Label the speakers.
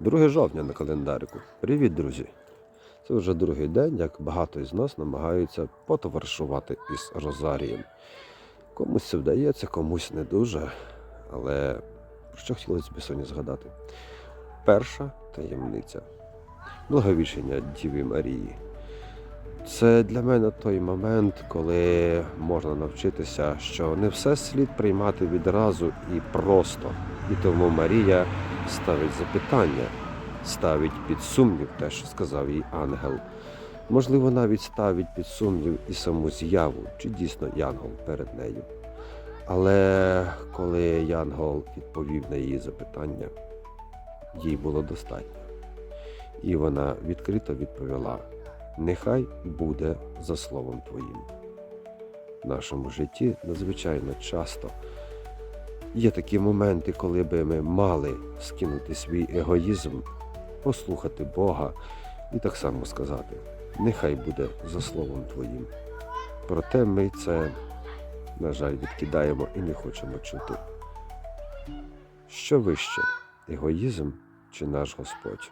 Speaker 1: 2 жовтня на календарику. Привіт, друзі! Це вже другий день, як багато із нас намагаються потоваришувати із Розарієм. Комусь це вдається, комусь не дуже. Але про що хотілося б сьогодні згадати? Перша таємниця благовіщення Діві Марії. Це для мене той момент, коли можна навчитися, що не все слід приймати відразу і просто. І тому Марія ставить запитання, ставить під сумнів те, що сказав їй ангел. Можливо, навіть ставить під сумнів і саму з'яву, чи дійсно Янгол перед нею. Але коли Янгол відповів на її запитання, їй було достатньо. І вона відкрито відповіла: Нехай буде за словом Твоїм. В нашому житті надзвичайно часто є такі моменти, коли би ми мали скинути свій егоїзм, послухати Бога і так само сказати: Нехай буде за словом Твоїм. Проте ми це, на жаль, відкидаємо і не хочемо чути. Що вище егоїзм чи наш Господь?